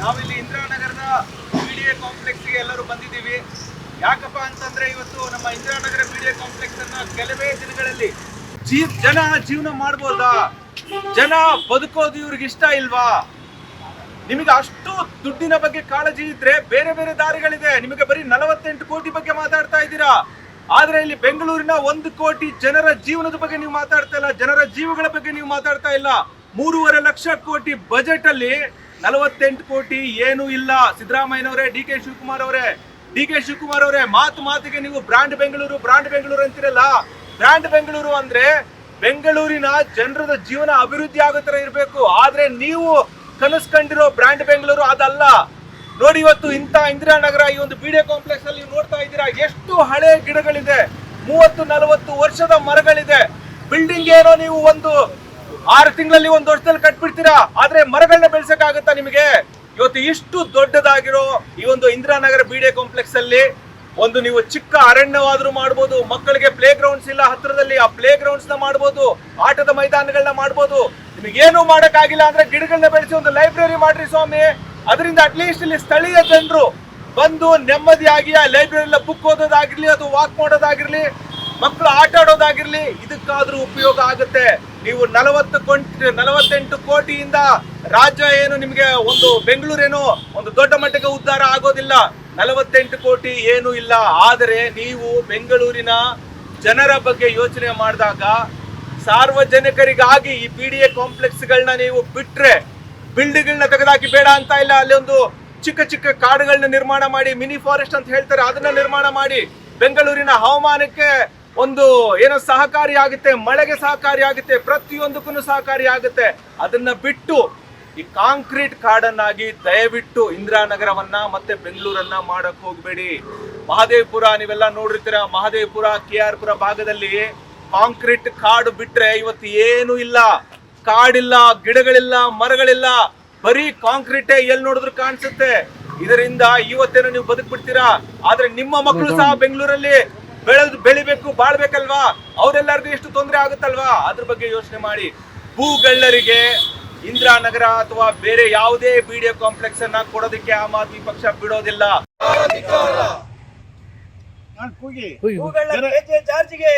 ನಾವಿಲ್ಲಿ ಇಂದಿರಾನಗರದ ಬಿಡಿಎ ಕಾಂಪ್ಲೆಕ್ಸ್ಗೆ ಎಲ್ಲರೂ ಬಂದಿದ್ದೀವಿ. ಯಾಕಪ್ಪ ಅಂತಂದ್ರೆ ಇವತ್ತು ನಮ್ಮ ಇಂದಿರಾನಗರ ಬಿಡಿಎ ಕಾಂಪ್ಲೆಕ್ಸ್ ಅನ್ನ ಕೆಲವೇ ದಿನಗಳಲ್ಲಿ ಜನ ಜೀವನ ಮಾಡ್ಬೋದಾ? ಜನ ಬದುಕೋದು ಇವ್ರಿಗೆ ಇಷ್ಟ ಇಲ್ವಾ? ನಿಮಗೆ ಅಷ್ಟು ದುಡ್ಡಿನ ಬಗ್ಗೆ ಕಾಳಜಿ ಇದ್ರೆ ಬೇರೆ ಬೇರೆ ದಾರಿಗಳಿದೆ. ನಿಮಗೆ ಬರೀ ನಲವತ್ತೆಂಟು ಕೋಟಿ ಬಗ್ಗೆ ಮಾತಾಡ್ತಾ ಇದ್ದೀರಾ? ಆದ್ರೆ ಇಲ್ಲಿ ಬೆಂಗಳೂರಿನ ಒಂದು ಕೋಟಿ ಜನರ ಜೀವನದ ಬಗ್ಗೆ ನೀವು ಮಾತಾಡ್ತಾ ಇಲ್ಲ. ಜನರ ಜೀವಗಳ ಬಗ್ಗೆ ನೀವು ಮಾತಾಡ್ತಾ ಇಲ್ಲ. ಮೂರುವರೆ ಲಕ್ಷ ಕೋಟಿ ಬಜೆಟ್ ಅಲ್ಲಿ ನಲವತ್ತೆಂಟು ಕೋಟಿ ಏನು ಇಲ್ಲ. ಸಿದ್ದರಾಮಯ್ಯನವರೇ, ಡಿ ಕೆ ಶಿವಕುಮಾರ್ ಅವರೇ. ಡಿ ಕೆ ಶಿವಕುಮಾರ್ ಅವರೇ, ಮಾತು ಮಾತಿಗೆ ನೀವು ಬ್ರಾಂಡ್ ಬೆಂಗಳೂರು ಬ್ರಾಂಡ್ ಬೆಂಗಳೂರು ಅಂತಿರಲ್ಲ? ಬ್ರಾಂಡ್ ಬೆಂಗಳೂರು ಅಂದ್ರೆ ಬೆಂಗಳೂರಿನ ಜನರದ ಜೀವನ ಅಭಿವೃದ್ಧಿ ಆಗೋ ತರ ಇರಬೇಕು. ಆದ್ರೆ ನೀವು ಕನಸ್ಕೊಂಡಿರೋ ಬ್ರಾಂಡ್ ಬೆಂಗಳೂರು ಅದಲ್ಲ. ನೋಡಿ ಇವತ್ತು ಇಂಥ ಇಂದಿರಾನಗರ ಈ ಒಂದು ಬಿಡಿಎ ಕಾಂಪ್ಲೆಕ್ಸ್ ಅಲ್ಲಿ ನೋಡ್ತಾ ಇದ್ದೀರಾ, ಎಷ್ಟು ಹಳೆ ಗಿಡಗಳಿದೆ. ಮೂವತ್ತು, ನಲವತ್ತು ವರ್ಷದ ಮರಗಳಿದೆ. ಬಿಲ್ಡಿಂಗ್ ಏನೋ ನೀವು ಒಂದು ಆರು ತಿಂಗಳಲ್ಲಿ ಒಂದು ವರ್ಷದಲ್ಲಿ ಕಟ್ಬಿಡ್ತೀರಾ? ಆದ್ರೆ ಮರಗಳನ್ನ ಬೆಳೆಸಕ್ಕಾಗತ್ತಾ ನಿಮಗೆ? ಇವತ್ತು ಇಷ್ಟು ದೊಡ್ಡದಾಗಿರೋ ಈ ಒಂದು ಇಂದಿರಾನಗರ ಬಿಡಿಎ ಕಾಂಪ್ಲೆಕ್ಸ್ ಅಲ್ಲಿ ಒಂದು ನೀವು ಚಿಕ್ಕ ಅರಣ್ಯವಾದ್ರೂ ಮಾಡ್ಬೋದು, ಮಕ್ಕಳಿಗೆ ಪ್ಲೇ ಗ್ರೌಂಡ್ಸ್ ಇಲ್ಲ ಹತ್ರದಲ್ಲಿ, ಆ ಪ್ಲೇ ಗ್ರೌಂಡ್ಸ್ನ ಮಾಡ್ಬೋದು, ಆಟದ ಮೈದಾನಗಳನ್ನ ಮಾಡ್ಬೋದು. ನಿಮಗೇನು ಮಾಡಕ್ಕಾಗಿಲ್ಲ ಅಂದ್ರೆ ಗಿಡಗಳನ್ನ ಬೆಳೆಸಿ ಒಂದು ಲೈಬ್ರರಿ ಮಾಡ್ರಿ ಸ್ವಾಮಿ. ಅದರಿಂದ ಅಟ್ಲೀಸ್ಟ್ ಇಲ್ಲಿ ಸ್ಥಳೀಯ ಜನರು ಬಂದು ನೆಮ್ಮದಿಯಾಗಿ ಆ ಲೈಬ್ರರಿ ಬುಕ್ ಓದೋದಾಗಿರ್ಲಿ, ಅದು ವಾಕ್ ಮಾಡೋದಾಗಿರ್ಲಿ ಮಕ್ಕಳು ಆಟ ಆಡೋದಾಗಿರ್ಲಿ, ಇದಕ್ಕಾದ್ರೂ ಉಪಯೋಗ ಆಗುತ್ತೆ. ನೀವು ನಲವತ್ತು ಕೋಟಿ, ನಲವತ್ತೆಂಟು ಕೋಟಿಯಿಂದ ರಾಜ್ಯ ಏನು ನಿಮಗೆ ಒಂದು ಬೆಂಗಳೂರೇನು ಒಂದು ದೊಡ್ಡ ಮಟ್ಟಕ್ಕೆ ಉದ್ಧಾರ ಆಗೋದಿಲ್ಲ. ನಲವತ್ತೆಂಟು ಕೋಟಿ ಏನು ಇಲ್ಲ. ಆದರೆ ನೀವು ಬೆಂಗಳೂರಿನ ಜನರ ಬಗ್ಗೆ ಯೋಚನೆ ಮಾಡಿದಾಗ ಸಾರ್ವಜನಿಕರಿಗಾಗಿ ಈ ಪಿ ಡಿ ಎ ಕಾಂಪ್ಲೆಕ್ಸ್ಗಳನ್ನ ನೀವು ಬಿಟ್ರೆ ಬಿಲ್ಡಿಂಗ್ಗಳನ್ನ ತೆಗೆದಾಕಿ ಬೇಡ ಅಂತ ಇಲ್ಲ. ಅಲ್ಲಿ ಒಂದು ಚಿಕ್ಕ ಚಿಕ್ಕ ಕಾಡುಗಳನ್ನ ನಿರ್ಮಾಣ ಮಾಡಿ, ಮಿನಿ ಫಾರೆಸ್ಟ್ ಅಂತ ಹೇಳ್ತಾರೆ, ಅದನ್ನ ನಿರ್ಮಾಣ ಮಾಡಿ ಬೆಂಗಳೂರಿನ ಹವಾಮಾನಕ್ಕೆ ಒಂದು ಏನೋ ಸಹಕಾರಿ ಆಗುತ್ತೆ ಮಳೆಗೆ ಸಹಕಾರಿ ಆಗುತ್ತೆ ಪ್ರತಿಯೊಂದಕ್ಕೂ ಸಹಕಾರಿ ಆಗುತ್ತೆ. ಅದನ್ನ ಬಿಟ್ಟು ಈ ಕಾಂಕ್ರೀಟ್ ಕಾಡನ್ನಾಗಿ ದಯವಿಟ್ಟು ಇಂದಿರಾನಗರವನ್ನ ಮತ್ತೆ ಬೆಂಗಳೂರನ್ನ ಮಾಡಕ್ ಹೋಗ್ಬೇಡಿ. ಮಹದೇವಪುರ ನೀವೆಲ್ಲ ನೋಡಿರ್ತೀರ ಮಹದೇವಪುರ ಕೆ ಆರ್ ಪುರ ಭಾಗದಲ್ಲಿ ಕಾಂಕ್ರೀಟ್ ಕಾಡು ಬಿಟ್ರೆ ಇವತ್ತು ಏನು ಇಲ್ಲ. ಕಾಡಿಲ್ಲ ಗಿಡಗಳಿಲ್ಲ ಮರಗಳಿಲ್ಲ. ಬರೀ ಕಾಂಕ್ರೀಟೇ ಎಲ್ಲಿ ನೋಡಿದ್ರು ಕಾಣಿಸುತ್ತೆ. ಇದರಿಂದ ಇವತ್ತೇನೋ ನೀವು ಬದುಕ್ಬಿಡ್ತೀರಾ? ಆದ್ರೆ ನಿಮ್ಮ ಮಕ್ಕಳು ಸಹ ಬೆಂಗಳೂರಲ್ಲಿ ಬೆಳೆದು ಬೆಳಿಬೇಕು ಬಾಳ್ಬೇಕಲ್ವಾ? ಅವ್ರೆಲ್ಲರಿಗೂ ಎಷ್ಟು ತೊಂದರೆ ಆಗುತ್ತಲ್ವಾ? ಅದ್ರ ಬಗ್ಗೆ ಯೋಚನೆ ಮಾಡಿ. ಭೂಗಳ್ಳರಿಗೆ ಇಂದಿರಾನಗರ ಅಥವಾ ಬೇರೆ ಯಾವುದೇ ಬಿಡಿಎ ಕಾಂಪ್ಲೆಕ್ಸ್ ಅನ್ನ ಕೊಡೋದಕ್ಕೆ ಆಮ್ ಆದ್ಮಿ ಪಕ್ಷ ಬಿಡೋದಿಲ್ಲ. ಜಾರ್ಜಿಗೆ